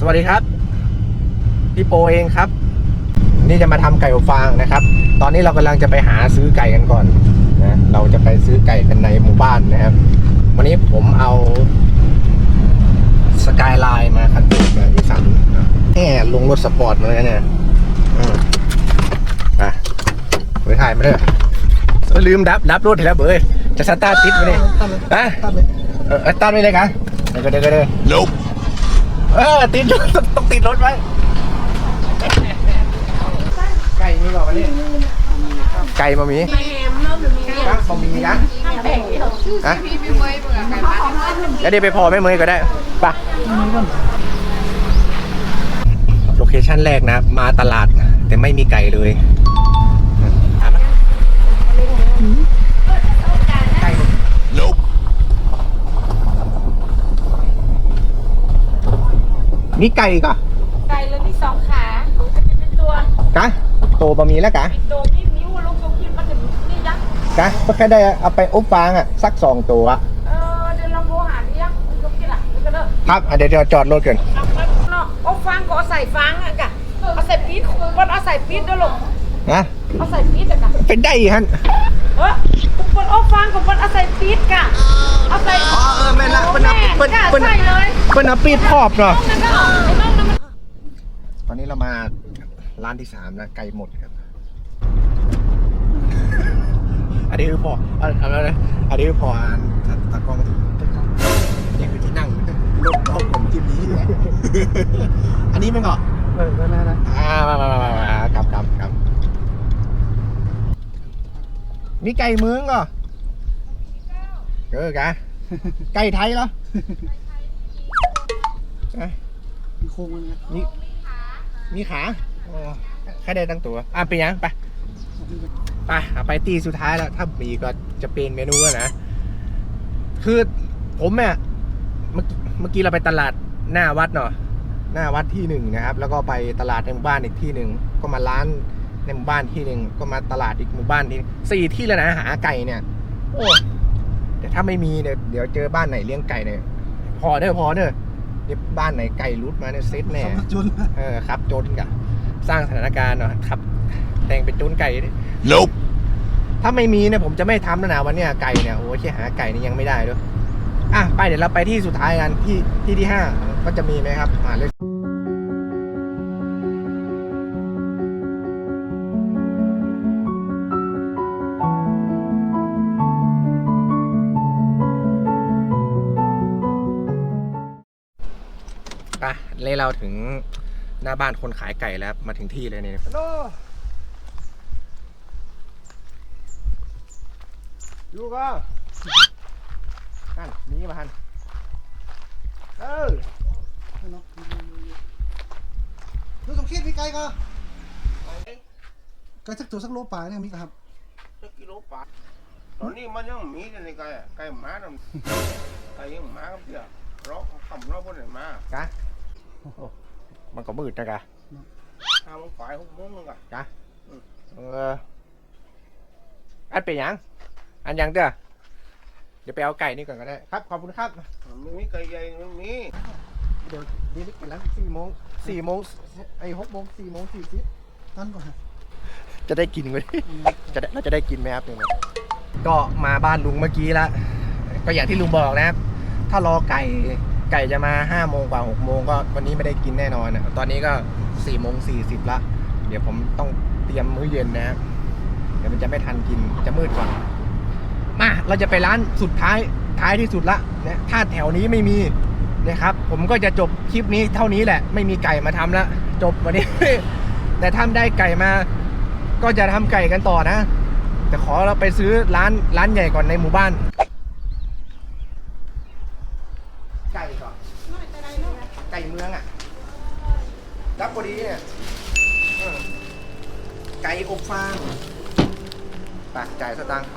สวัสดีครับ พี่โปเองครับ นี่จะมาทำไก่อบฟางนะครับ ตอนนี้เรากำลังจะไปหาซื้อไก่กันก่อนนะเราจะไปซื้อไก่กันในหมู่บ้านนะครับ วันนี้ผมเอาสกายไลน์มาคันตูดมาที่สันแหมลงรถสปอร์ตมาเลยนะเนี่ยอืมไปไปถ่ายมาเถอะลืมดับดับรถอีกแล้วเบยจะสตาร์ทติดไหมเนี่ยฮะตัดเลยเออตั้งไว้เลยกันเดี๋ยวก็เดี๋ยวก็เดี๋ยว เออติดรถต้องติดรถไว้ไก่มีก่อนวันนี้ไก่มามีครับบะหมี่นะฮะแล้วเดี๋ยวไปพอไม่เมยก็ได้ไปะโลเคชั่นแรกนะ มาตลาดแต่ไม่มีไก่เลยไก่ Nope. มีไก่ก็ไก่เลยมีสองขาเป็นตัวกะโตบะหมี่แล้วกะเป็นตัวมีนิ้วลงตรงขึ้นมาถึงนี่ยักษ์กะก็แค่ได้เอาไปอบฟางอะสักสองตัวอะเออเดี๋ยวลองโทรหานี่ยักษ์มันก็กินอะมันก็เด้อครับอะเดี๋ยวจอดรถกันเนาะเอาฟางก็เอาใส่ฟางอะกะเอาใส่ปี๊ดคนเอาใส่ปี๊ดด้วยลูกนะเอาใส่ปี๊ดอะกะเป็นได้ฮันเออคน เอาฟางกับคนเอาใส่ปี๊ดกะเอาใส่อ๋อเออแม่นละเพิ่นเอาเพิ่นกะเพิ่นใส่เลยเพิ่นเอาปีดครอบเนาะนั่นก็ไอ้น้องนั่นมันตอนนี้เรามาร้านที่สามนะไก่หมดครับ อันนี้คือพอเอาเอาแล้วนะอันนี้คือพออันตตากล้องนี่คือที่นั่งรถของผมที่นี้ อันนี้มันก็เออได้ได้อ่ามามามามามาครับครับครับมีไก่เมืองก็เออกะไก่ไทยเหรอ เอ้ยมีโครงมันนะมีมีขาอ๋อแค่ได้ตั้งตัว อะไปยังไปไปเอาไปตีสุดท้ายแล้ว ถ้ามีก็จะเป็นเมนูแล้วนะ คือผมเนี่ยเมื่อกี้เมื่อกี้เราไปตลาดหน้าวัดเนาะหน้าวัดที่หนึ่งนะครับ แล้วก็ไปตลาดในหมู่บ้านอีกที่หนึ่งก็มาร้านในหมู่บ้านที่หนึ่งก็มาตลาดอีกหมู่บ้านที่สี่ที่แล้วนะหาไก่เนี่ย โอ้ แต่ถ้าไม่มีเนี่ยเดี๋ยวเจอบ้านไหนเลี้ยงไก่เนี่ยพอเด้อพอเด้อเดี๋ยวบ้านไหนไก่รุดมาเนี่ยเซ็ตแน่สำนักจุนเออครับจนกะสร้างสถานการณ์เนาะครับ แต่งเป็นจนไก่ดิ Nope. ถ้าไม่มีเนี่ยผมจะไม่ทำแล้วนะวันเนี้ยไก่เนี่ยโอ้ยแค่หาไก่นี่ยังไม่ได้ด้วยอะไปเดี๋ยวเราไปที่สุดท้ายกันที่ที่ที่ห้าก็จะมีไหมครับอ่าเลย ไปเลยเราถึงหน้าบ้านคนขายไก่แล้วมาถึงที่เลยเนี่ยฮัลโหลอยู่ก็นั่นหนีมาทันเออดูสมคิดมีไก่ก็ไก่สักตัวสักโลป่าเนี่ยมีครับสักกิโลปลาตอนนี้มันยังมีแต่ในไก่อะไก่หมาน่ะไก่ยังหมากับเดียวเราคำเราบนไหนมากะโอ้โห มันก็มืดนะกะห้าโมงฝ่ายหกโมงนึงอะกะเอออันเป็นหยัง อันหยังเด้อเดี๋ยวไปเอาไก่นี่ก่อนก็ได้ ครับ ขอบคุณครับ มันไม่มีไก่ใหญ่ไม่มีเดี๋ยวนี่ได้กินแล้วสี่โมงสี่โมงไอ้หกโมงสี่โมงสี่สิบตั้นก่อนฮะจะได้กินไหมจะได้เราจะได้กินไหมครับเนี่ยก็มาบ้านลุงเมื่อกี้ละก็อย่างที่ลุงบอกนะครับ ถ้ารอไก่ ไก่จะมาห้าโมงกว่าหกโมงก็วันนี้ไม่ได้กินแน่นอนนะตอนนี้ก็สี่โมงสี่สิบละ เดี๋ยวผมต้องเตรียมมื้อเย็นนะเดี๋ยวมันจะไม่ทันกินจะมืดก่อนมาเราจะไปร้านสุดท้ายท้ายที่สุดละเนี่ยถ้าแถวนี้ไม่มีนะครับ ผมก็จะจบคลิปนี้เท่านี้แหละ ไม่มีไก่มาทำละจบวันนี้ แต่ถ้าได้ไก่มา ก็จะทำไก่กันต่อนะ แต่ขอเราไปซื้อร้านร้านใหญ่ก่อนในหมู่บ้าน ฟางปากจ่ายสตางค์ไป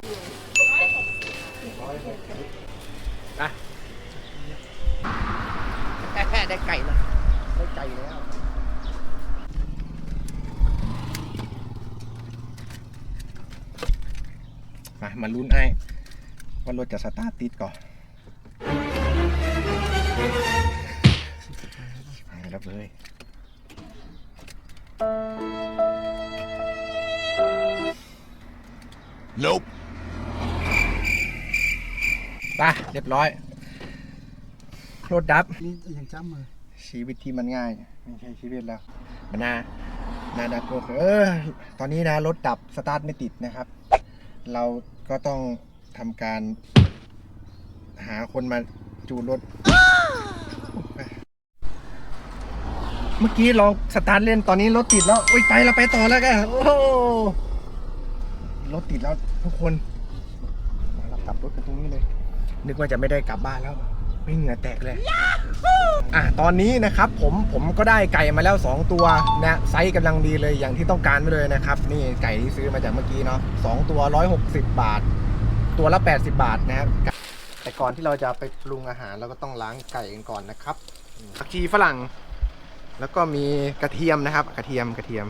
ได้ไก่แล้วได้ไก่แล้วมามาลุ้นไอ้ว่ารถจะสตาร์ทติดก่อนแล้วเลย Nope ไปเรียบร้อย รถดับ นี่อย่างจ้ำเลยชีวิตที่มันง่ายไม่ใช่ชีวิตแล้วมันนานาดากลัวเออ ตอนนี้นะ รถดับสตาร์ทไม่ติดนะครับ เราก็ต้องทำการ หาคนมาจูนรถ เมื่อกี้ลองสตาร์ทเล่นตอนนี้รถติดแล้ว อุ้ยไปเราไปต่อแล้วกันโอ้โห รถติดแล้วทุกคนมาเรากลับรถกันตรงนี้เลย นึกว่าจะไม่ได้กลับบ้านแล้ว ไม่เหงื่อแตกเลยอะตอนนี้นะครับผมผมก็ได้ไก่มาแล้ว 2 ตัวนะไซส์กำลังดีเลยอย่างที่ต้องการไปเลยนะครับ นี่ไก่ที่ซื้อมาจากเมื่อกี้เนาะสองตัว 160 บาท ตัวละ 80 บาทนะครับแต่ก่อนที่เราจะไปปรุงอาหารเราก็ต้องล้างไก่กันก่อนนะครับผักชีฝรั่ง แล้วก็มีกระเทียมนะครับ กระเทียมกระเทียม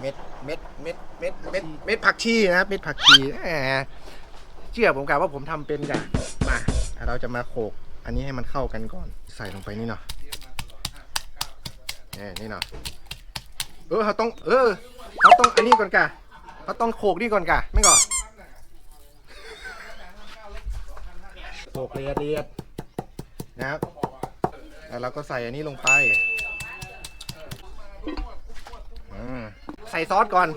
เม็ดเม็ดเม็ดเม็ดเม็ดเม็ดผักชีนะครับเม็ดผักชีแหมเชื่อผมกันว่าผมทำเป็นกันมาเราจะมาโขลกอันนี้ให้มันเข้ากันก่อน ใส่ลงไปนี่เนาะนี่นี่เนาะเออเขาต้อง เออเขาต้องอันนี้ก่อนกะเขาต้องโขกนี่ก่อนกะไม่ก่อนโขกเรียดเรียดนะครับแล้วเราก็ใส่อันนี้ลงไปอืม ใส่ซอสก่อน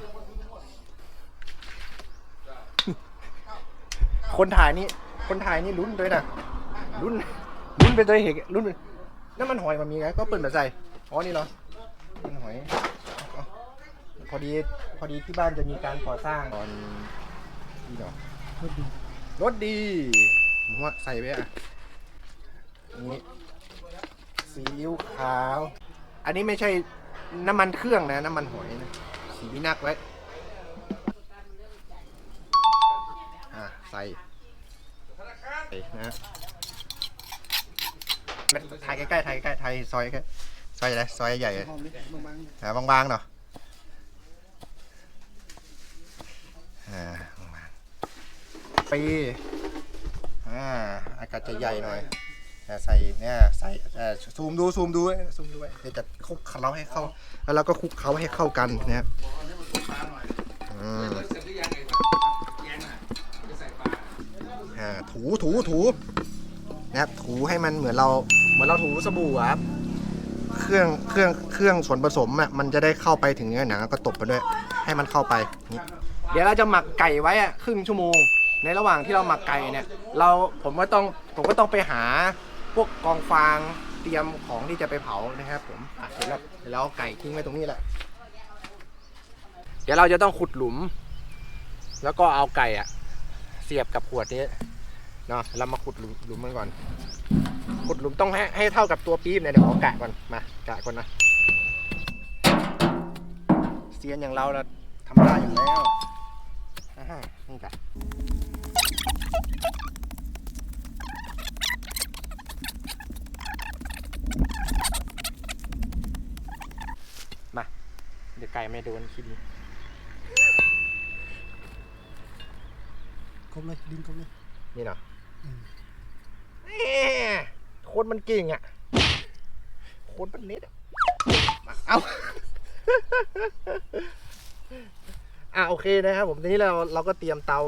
คนถ่ายนี่ คนถ่ายนี่ลุ้นด้วยนะรุ่นรุ่นเป็นตัวเหตุรุ่นน้ำมันหอยมันมีไงก็เปิดมาใส่อ๋อนี่เหรอมันหอยพอดีพอดีที่บ้านจะมีการก่อสร้างตอนนี่เนาะรถดีรถดีผมว่าใส่ไปอะนี่ซีอิ๊วขาว อันนี้ไม่ใช่น้ำมันเครื่องนะ น้ำมันหอยนะ สีวินักไว้ อะ ใส่ใส่นะถ่ายใกล้ๆถ่ายใกล้ๆถ่ายซอยใกล้ซอยอะไรซอยใหญ่หอมนิดบางๆอ่าบางๆเนาะอ่าบางๆปีอ่าอากาศจะใหญ่หน่อยอ่ใส่เนี่ยใส่อ่ซูมดูซูมดูซูมดูเดี๋ยวจะคลุกเคล้าให้เข้า แล้วเราก็คลุกเคล้าให้เข้ากันนะครับ ถูถูถูนะครับถูให้มันเหมือนเราเหมือนเราถูสบู่อะครับ เครื่องเครื่องเครื่องส่วนผสมอะมันจะได้เข้าไปถึงเนื้อหนังแล้วก็ตบไปด้วย ให้มันเข้าไปนี่เดี๋ยวเราจะหมักไก่ไว้อะครึ่งชั่วโมง ในระหว่างที่เราหมักไก่เนี่ย เราผมก็ต้องผมก็ต้องไปหาพวกกองฟางเตรียมของที่จะไปเผานะครับ ผมอะเดี๋ยวเราเดี๋ยวเราเอาไก่ทิ้งไว้ตรงนี้แหละ เดี๋ยวเราจะต้องขุดหลุม แล้วก็เอาไก่อะเสียบกับขวดนี้เนาะเรามาขุดหลุมหลุมมันก่อน ขุดหลุมต้องให้ให้เท่ากับตัวปี๊บเนี่ยเดี๋ยวขอกะก่อนมากะก่อนนะเซียนอย่างเราเราทำได้อยู่แล้วฮะนี่กะมาเดี๋ยวไก่ไม่โดนคิดนี้ คร บเลยดินครบเลยนี่เนาะอืมแหม่คนมันเก่งอะ คนมันเน็ตอะมาเอาอะโอเคนะครับผมทีนี้เราเราก็เตรียมเตา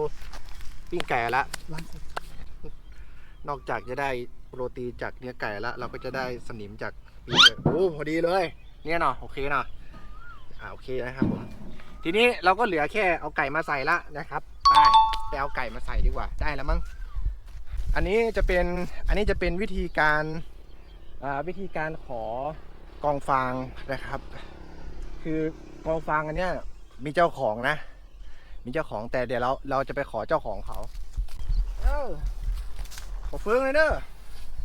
ปิ้งไก่ละล้างครบนอกจากจะได้โปรตีนจากเนื้อไก่แล้วเราก็จะได้สนิมจากปีกไก่โอ้พอดีเลย เนี่ยเนาะโอเคเนาะอ่าโอเคนะครับผมทีนี้เราก็เหลือแค่เอาไก่มาใส่ละนะครับไป ไปเอาไก่มาใส่ดีกว่าได้แล้วมั้งอันนี้จะเป็นอันนี้จะเป็นวิธีการอ่าวิธีการขอกองฟางนะครับ คือกองฟางอันเนี้ยมีเจ้าของนะ มีเจ้าของแต่เดี๋ยวเราเราจะไปขอเจ้าของเขาเออขอเฟืองเลยเด้อ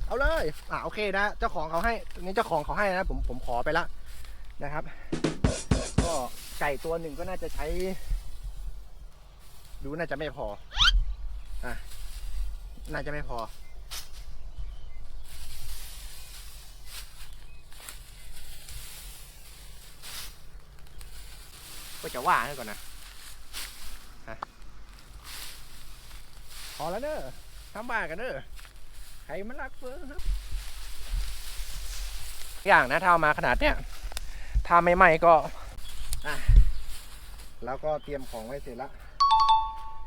เอาเลยอ่าโอเคนะเจ้าของเขาให้นี่เจ้าของเขาให้นะผมผมขอไปละนะครับ ก็ไก่ตัวหนึ่งก็น่าจะใช้ ดูน่าจะไม่พออะน่าจะไม่พอ ก็จะว่าให้ก่อนนะพอแล้วเนอะทำบ้านกันเนอะใครมันรักเฟืองครับ อย่างนะถ้าเอามาขนาดเนี้ยถ้าไม่ไหม้ก็ อะ แล้วก็เตรียมของไว้เสร็จแล้ว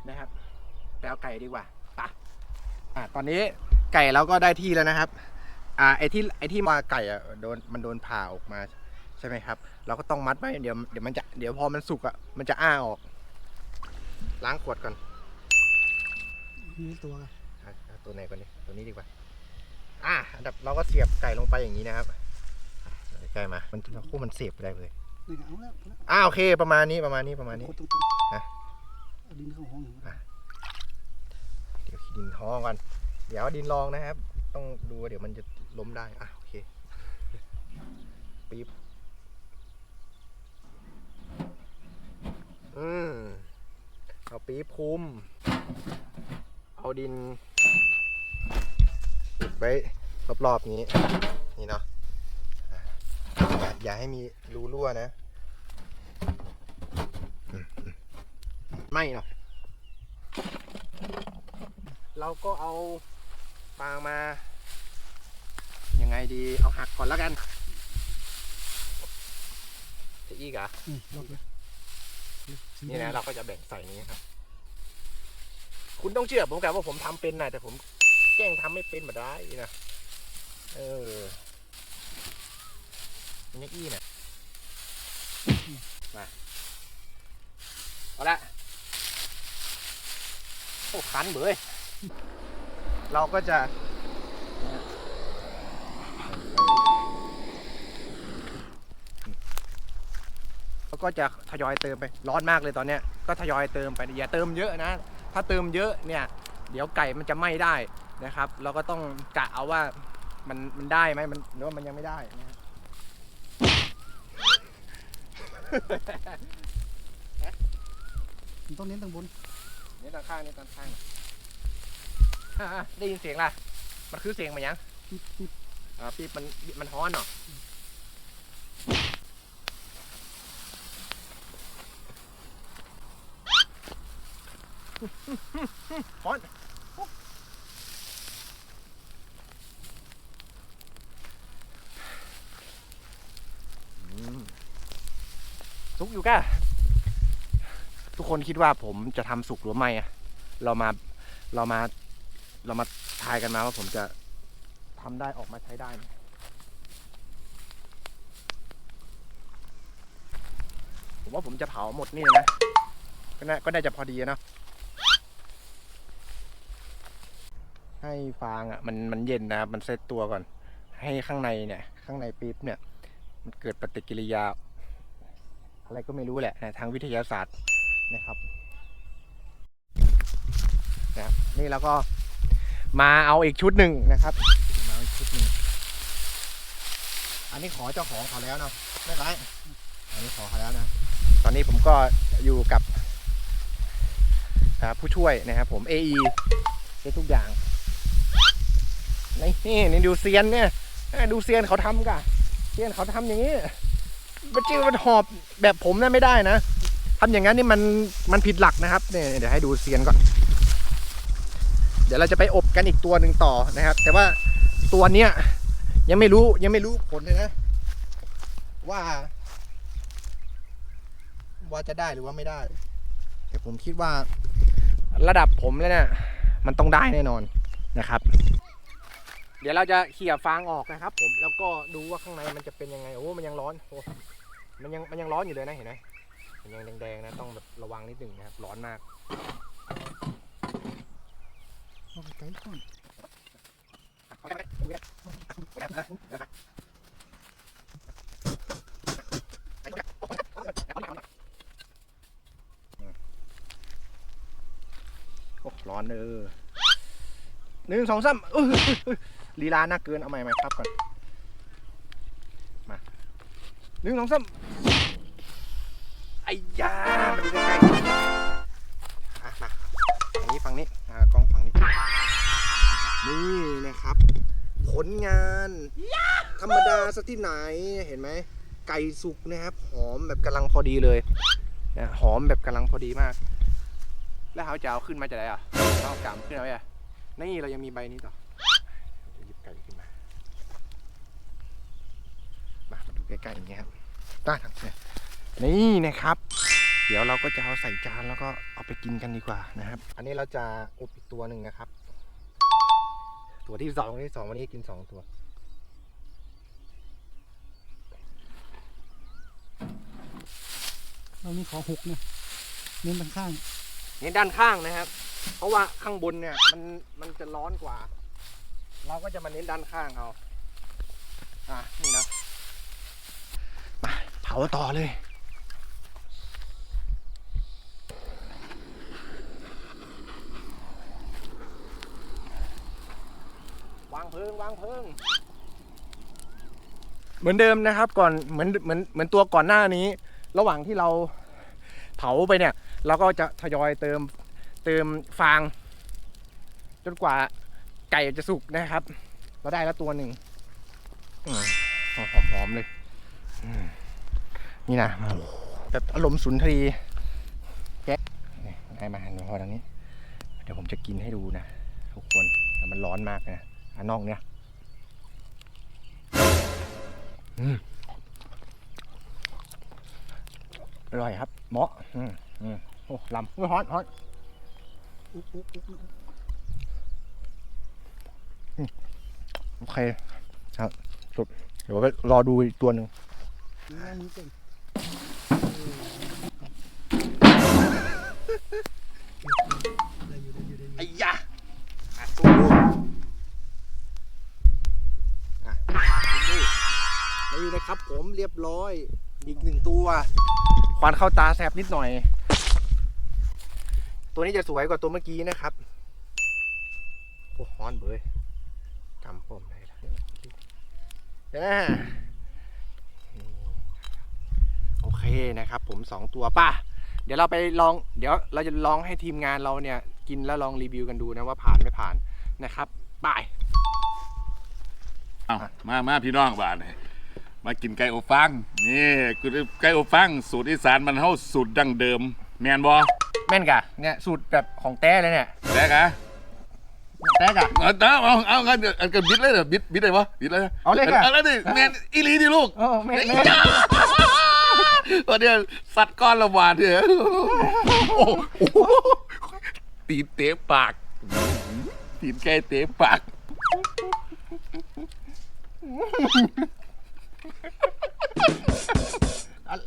นะครับไปเอาไก่ดีกว่าไปอะตอนนี้ไก่เราก็ได้ที่แล้วนะครับ อ่าไอ้ที่ไอ้ที่มาไก่อะโดนมันโดนผ่าออกมาใช่ไหมครับ เราก็ต้องมัดไว้เดี๋ยวเดี๋ยวมันจะเดี๋ยวพอมันสุกอะมันจะอ้าออก ล้างขวดก่อนมีตัวกันอะเอาตัวไหนก่อนนี่ตัวนี้ดีกว่า อะอันดับเราก็เสียบไก่ลงไปอย่างนี้นะครับอะใกล้มา มันคู่มันเสียบไปได้เลยนี่ก็เอาแล้วเอาแล้วอ่าโอเค ประมาณนี้ประมาณนี้ประมาณนี้ โคตรตรงๆฮะเอา ดินเข้าห้องอย่างนี้เดี๋ยวขี้ดินท้องก่อนเดี๋ยวดินรองนะครับ ต้องดูว่าเดี๋ยวมันจะล้มได้อะโอเคปี๊บอืมเอาปี๊บคุม เอาดินอุดไว้รอบๆนี้ นี่เนาะอย่าให้มีรูรั่วนะอืมอืม ไม่เนาะเราก็เอาฟางมา ยังไงดีเอาหักก่อนแล้วกันจะอีกเหรอะอืมลบเลยสีนี่นะแดงเราก็จะแบ่งใส่นี้ครับ คุณต้องเชื่อผมกับว่าผมทำเป็นนะแต่ผมแกล้งทำไม่เป็นมาได้นะเออมันยังอี้นะมาเอาละ โอ้คันเบยเราก็จะแล้วก็จะทยอยเติมไปร้อนมากเลยตอนเนี้ยก็ทยอยเติมไปอย่าเติมเยอะนะ ถ้าเติมเยอะเนี่ย เดี๋ยวไก่มันจะไหม้ได้นะครับ เราก็ต้องกะเอาว่ามันมันได้ไหมมันหรือว่ามันยังไม่ได้นะครับมันต้องเน้นทางบน นี่ตางข้างนี่ตางข้างอ่าๆได้ยินเสียงล่ะ มันคือเสียงมันยังปิ๊บปิ๊บอ่าปีบมันมันฮ้อนเนาะฮ้อนสุกอยู่ก้า คนคิดว่าผมจะทำสุกหรือไม่เรามาเรามาเรามาทายกันมาว่าผมจะทำได้ออกมาใช้ได้ผมว่าผมจะเผาหมดนี่นะก็น่าก็น่าจะพอดีนะให้ฟางอะมันมันเย็นนะครับมันเซตตัวก่อน ให้ข้างในเนี่ย ข้างในปี๊บเนี่ย มันเกิดปฏิกิริยา อะไรก็ไม่รู้แหละนะทางวิทยาศาสตร์ นะครับนะครับ นี่แล้วก็มาเอาอีกชุดหนึ่งนะครับมาอีกชุดหนึ่งอันนี้ขอเจ้าของเขาแล้วเนาะไม่ไรอันนี้ขอเขาแล้วนะ ตอนนี้ผมก็อยู่กับผู้ช่วยนะครับผม AE ได้ทุกอย่างนี่นี่ดูเซียนเนี่ยดูเซียนเขาทำกันเซียนเขาทำอย่างนี้มันจิ้วมันหอบแบบผมนะไม่ได้นะ ทำอย่างนั้นนี่มันมันผิดหลักนะครับเนี่ยเดี๋ยวให้ดูเซียนก่อน เดี๋ยวเราจะไปอบกันอีกตัวหนึ่งต่อนะครับ แต่ว่าตัวเนี้ยยังไม่รู้ยังไม่รู้ผลเลยนะ ว่า ว่าจะได้หรือว่าไม่ได้ แต่ผมคิดว่าระดับผมแล้วเนี่ยมันต้องได้แน่นอนนะครับ เดี๋ยวเราจะเขี่ยฟางออกนะครับ ผมแล้วก็ดูว่าข้างในมันจะเป็นยังไงโอ้มันยังร้อนโอ้มันยังมันยังร้อนอยู่เลยนะเห็นไหม นยังแดงๆนะต้องแบบระวังนิดหนึ่งนะครับ ร้อนมากเอาไปไกลก่อนโอ้ร้อนเออหนึ่งสองสามเอยลีลาน่าเกิน เอาใหม่ใหม่ครับก่อน มาหนึ่งสองสาม ที่ไหนเห็นไหมไก่สุกนะครับ หอมแบบกำลังพอดีเลยนะหอมแบบกำลังพอดีมาก แล้วเขาจะเอาขึ้นมาจากไหนอะเอากำขึ้นมาไหมอะนี่เรายังมีใบนี้ต่อเดี๋ยวหยิบไก่ขึ้นมาใกล้ๆอย่างเงี้ยครับต้าทางเนี่ยนี่นะครับ เดี๋ยวเราก็จะเอาใส่จานแล้วก็เอาไปกินกันดีกว่านะครับ อันนี้เราจะอบอีกตัวหนึ่งนะครับ ตัวที่สองที่สองวันนี้กินสองตัว เรามีขอหกเนี่ยเน้นทางข้างเน้นด้านข้างนะครับ เพราะว่าข้างบนเนี่ยมันมันจะร้อนกว่า เราก็จะมาเน้นด้านข้างเอาอะนี่นะมาเผาต่อเลย วางเพลิงวางเพลิงเหมือนเดิมนะครับก่อนเหมือนเหมือนเหมือนตัวก่อนหน้านี้ ระหว่างที่เรา เผาไปเนี่ย เราก็จะทยอยเติมเติมฟาง จนกว่าไก่จะสุกนะครับ เราได้แล้วตัวหนึ่งอืมหอมๆเลยนี่นะแบบอารมณ์สุนทรีย์แกะนี่ให้มาหันมาพอทางนี้ เดี๋ยวผมจะกินให้ดูนะทุกคนแต่มันร้อนมากนะอันนอกเนี่ย อืม อร่อยครับ เหมาะอืมอืมโอ้ลำอุ้ยฮอตฮอตอุ๊บอุ๊บอุ๊บอุ๊บโอเคครับจบเดี๋ยวไปรอดูอีกตัวหนึ่งนี่ว่ามีเก่งได้อยู่ได้อยู่ได้อยู่ไอ้ยะอะสู้ดูอะนี่นี่นะครับผมเรียบร้อย อีกหนึ่งตัว ควันเข้าตาแสบนิดหน่อย ตัวนี้จะสวยกว่าตัวเมื่อกี้นะครับ โอ้ฮ้อนเบยจำผมได้ละเดี๋ยวนะโอเคนะครับ ผมสองตัวป่ะ เดี๋ยวเราไปลอง เดี๋ยวเราจะลองให้ทีมงานเราเนี่ย กินแล้วลองรีวิวกันดูนะว่าผ่านไม่ผ่านนะครับบายเอามามาพี่น้องบ้านนี่ มากินไก่อบฟางนี่คือไก่อบฟางสูตรอีสานมันเฮาสูตรดั้งเดิม แมนบ่แม่นกะเนี่ยสูตรแบบของแต้เลยเนี่ยแต่กะแต้กะเอาเอาเอาเอาเอาเอาเอาบิดเลยเหรอบิดบิดเลยบ่บิดเลยเอาเลยค่ะ เอาเลยดิแมนอีหลีดิลูก โอ้แม่นไอ้แม่นจ้าวันเนี้ยสัตว์ก้อนละหวานเนี่ยโอ้โหตีนเตะปากตีนไก่เตะปากอะ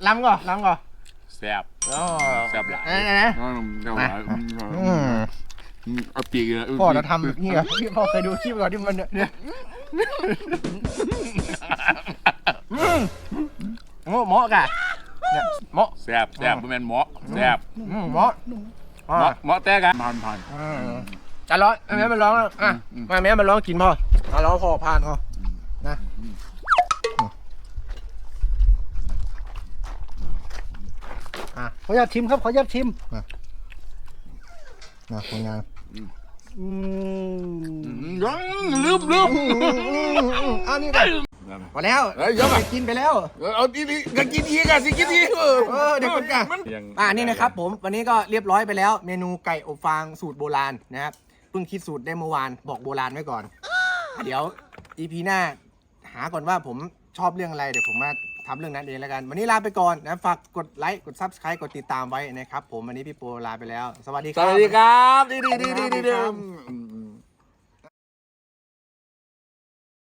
ล้ำก่อนล้ำก่อนแซ่บอ๋อแซ่บหลายนะนะนะอืมแซ่บหลายอืมอืมอืมเอาปีกเลยพ่อเราทำแบบนี้เหรอพี่พ่อเคยดูคลิปก่อนที่มันเนี่ยเนี่ยอืมโอ้เหมาะกะเนี่ยเหมาะแซ่บแซ่บบ่แม่นเหมาะแซ่บอืมเหมาะอ่าเหมาะเหมาะแต่กันผ่านผ่านอืมจะร้องแม่มันร้องแล้วอะมาแม่มันร้องกินพ่ออะร้องพอผ่านพอนะ อะ ขออนุญาตชิมครับ ขออนุญาตชิม นะผลงานอืมอืมลืมลืมอันนี้กันพอแล้วเฮ้ยเดี๋ยวก่อนกินไปแล้ว เออเอาดีดีกันกินอีกอะสิกินอีกเออเออเดี๋ยวก่อนจ้ะยังอ่านี่นะครับผมวันนี้ก็เรียบร้อยไปแล้ว เมนูไก่อบฟางสูตรโบราณนะครับเพิ่งคิดสูตรได้เมื่อวานบอกโบราณไว้ก่อน เดี๋ยวอีพีหน้า หาก่อนว่าผมชอบเรื่องอะไรเดี๋ยวผมมา ทำเรื่องนั้นเองแล้วกัน วันนี้ลาไปก่อนนะฝากกดไลค์กด subscribe กดติดตามไว้นะครับผมวันนี้พี่โปลาไปแล้ว สวัสดีคสรับวัสดีครับดีดีดีดีดีสวัสดีครับอืม